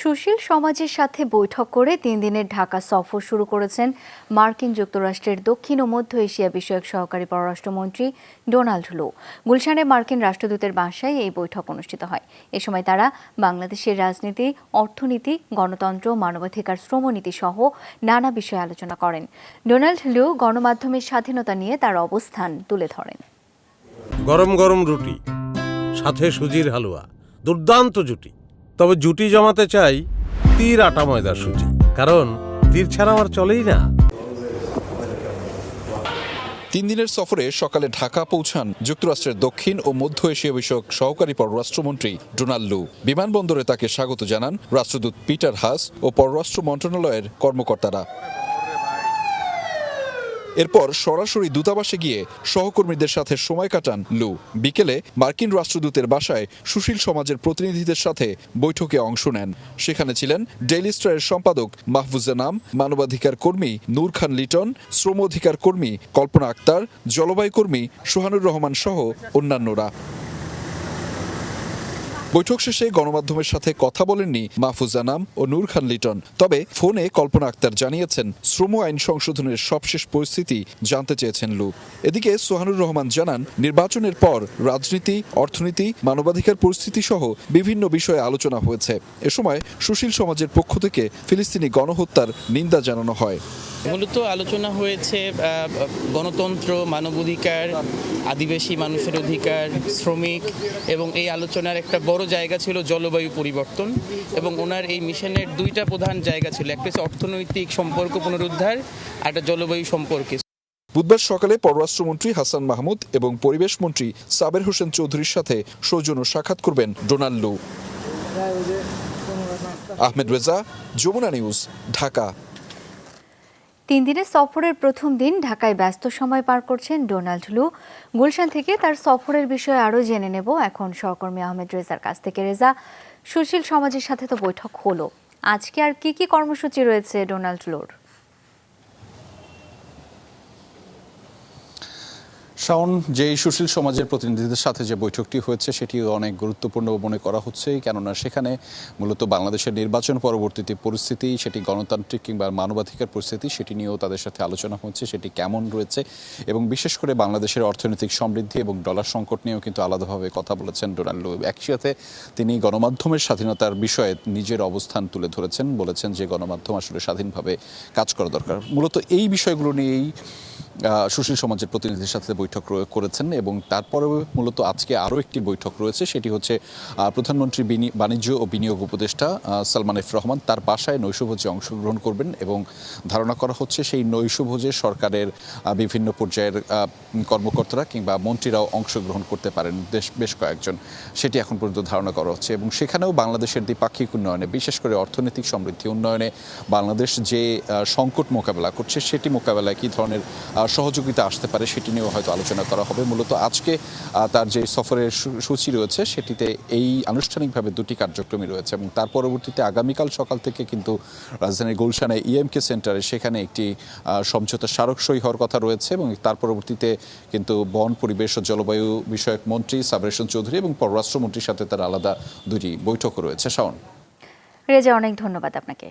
সুশীল সমাজের সাথে বৈঠক করে তিন দিনের ঢাকা সফর শুরু করেছেন মার্কিন যুক্তরাষ্ট্রের দক্ষিণ ও মধ্য এশিয়া বিষয়ক সহকারী পররাষ্ট্রমন্ত্রী ডোনাল্ড লু। গুলশানে মার্কিন রাষ্ট্রদূতের বাসায় এই বৈঠক অনুষ্ঠিত হয়। এ সময় তারা বাংলাদেশের রাজনীতি, অর্থনীতি, গণতন্ত্র, মানবাধিকার, শ্রমনীতি সহ নানা বিষয়ে আলোচনা করেন। ডোনাল্ড লু গণমাধ্যমের স্বাধীনতা নিয়ে তার অবস্থান তুলে ধরেন। গরম গরম রুটি, সাথে সুজির হালুয়া, দুর্দান্ত জুটি। তবে জুটি জমাতে চাই তীর আটা ময়দার সুজি। কারণ তীর ছাড়া আমার চলেই না। তিন দিনের সফরে সকালে ঢাকা পৌঁছান যুক্তরাষ্ট্রের দক্ষিণ ও মধ্য এশিয়া বিষয়ক সহকারী পররাষ্ট্রমন্ত্রী ডোনাল্ড লু। বিমানবন্দরে তাকে স্বাগত জানান রাষ্ট্রদূত পিটার হাস ও পররাষ্ট্র মন্ত্রণালয়ের কর্মকর্তারা। এরপর সরাসরি দূতাবাসে গিয়ে সহকর্মীদের সাথে সময় কাটান লু। বিকেলে মার্কিন রাষ্ট্রদূতের বাসায় সুশীল সমাজের প্রতিনিধিদের সাথে বৈঠকে অংশ নেন। সেখানে ছিলেন ডেইলি স্টারের সম্পাদক মাহফুজা নাম মানবাধিকার কর্মী নূর খান লিটন, শ্রম অধিকার কর্মী কল্পনা আক্তার, জলবায়ু কর্মী সোহানুর রহমান সহ অন্যান্যরা। বৈঠক শেষে গণমাধ্যমের সাথে কথা বলেননি মাহফুজা নাম ও নূর খান লিটন। তবে ফোনে কল্পনা আক্তার জানিয়েছেন, শ্রম আইন সংশোধনের সবশেষ পরিস্থিতি জানতে চেয়েছেন লু। এদিকে সোহানুর রহমান জানান, নির্বাচনের পর রাজনীতি, অর্থনীতি, মানবাধিকার পরিস্থিতি সহ বিভিন্ন বিষয়ে আলোচনা হয়েছে। এ সময় সুশীল সমাজের পক্ষ থেকে ফিলিস্তিনি গণহত্যার নিন্দা জানানো হয়। মূলত আলোচনা হয়েছে গণতন্ত্র, মানবাধিকার, আদিবাসী মানুষের অধিকার, শ্রমিক এবং এই আলোচনার একটা বড় জায়গা ছিল জলবায়ু পরিবর্তন এবং ওনার এই মিশনের দুইটা প্রধান জায়গা ছিল। একটা হচ্ছে অর্থনৈতিক সম্পর্ক পুনরুদ্ধার, আর একটা জলবায়ু সম্পর্কে। বুধবার সকালে পররাষ্ট্রমন্ত্রী হাসান মাহমুদ এবং পরিবেশ মন্ত্রী সাবের হোসেন চৌধুরীর সাথে সৌজন্য সাক্ষাৎ করবেন ডোনাল্ড আহমেদ রেজা, যমুনা নিউজ, ঢাকা। তিন দিনের সফরের প্রথম দিন ঢাকায় ব্যস্ত সময় পার করছেন ডোনাল্ড লু। গুলশান থেকে তার সফরের বিষয়ে আরও জেনে নেব এখন সহকর্মী আহমেদ রেজার কাছ থেকে। রেজা, সুশীল সমাজের সাথে তো বৈঠক হলো। আজকে আর কি কি কর্মসূচি রয়েছে ডোনাল্ড লুর? শাওন, যে সুশীল সমাজের প্রতিনিধিদের সাথে যে বৈঠকটি হয়েছে, সেটি অনেক গুরুত্বপূর্ণ মনে করা হচ্ছে, কেননা সেখানে মূলত বাংলাদেশের নির্বাচন পরবর্তীতে পরিস্থিতি, সেটি গণতান্ত্রিক কিংবা মানবাধিকার পরিস্থিতি, সেটি নিয়েও তাদের সাথে আলোচনা হচ্ছে, সেটি কেমন রয়েছে এবং বিশেষ করে বাংলাদেশের অর্থনৈতিক সমৃদ্ধি এবং ডলার সংকট নিয়েও কিন্তু আলাদাভাবে কথা বলেছেন ডোনাল্ড লু একই সাথে তিনি গণমাধ্যমের স্বাধীনতার বিষয়ে নিজের অবস্থান তুলে ধরেছেন, বলেছেন যে গণমাধ্যম আসলে স্বাধীনভাবে কাজ করা দরকার। মূলত এই বিষয়গুলো নিয়েই সুশীল সমাজের প্রতিনিধির সাথে বৈঠক রয়ে- করেছেন এবং তারপরে মূলত আজকে আরও একটি বৈঠক রয়েছে, সেটি হচ্ছে প্রধানমন্ত্রী বাণিজ্য ও বিনিয়োগ উপদেষ্টা সালমান এফ রহমান তার বাসায় নৈশভোজে অংশগ্রহণ করবেন এবং ধারণা করা হচ্ছে সেই নৈশভোজে সরকারের বিভিন্ন পর্যায়ের কর্মকর্তারা কিংবা মন্ত্রীরাও অংশগ্রহণ করতে পারেন, বেশ বেশ কয়েকজন। সেটি এখন পর্যন্ত ধারণা করা হচ্ছে এবং সেখানেও বাংলাদেশের দ্বিপাক্ষিক উন্নয়নে, বিশেষ করে অর্থনৈতিক সমৃদ্ধি উন্নয়নে, বাংলাদেশ যে সংকট মোকাবেলা করছে, সেটি মোকাবেলায় কী ধরনের সহযোগিতা আসতে পারে সেটি নিয়েও হয়তো আলোচনা করা হবে। মূলত আজকে তার যে সফরের সূচি রয়েছে, সেটিতে এই আনুষ্ঠানিকভাবে দুটি কার্যক্রমই রয়েছে এবং তার পরবর্তীতে আগামীকাল সকাল থেকে কিন্তু রাজধানীর গুলশানে ইএমকে সেন্টারে সেখানে একটি সমঝোতা স্মারক সই হওয়ার কথা রয়েছে এবং তার পরবর্তীতে কিন্তু বন, পরিবেশ ও জলবায়ু বিষয়ক মন্ত্রী সাবরেশন চৌধুরী এবং পররাষ্ট্রমন্ত্রীর সাথে তার আলাদা দুটি বৈঠক রয়েছে। শাওন। রেজা, অনেক ধন্যবাদ আপনাকে।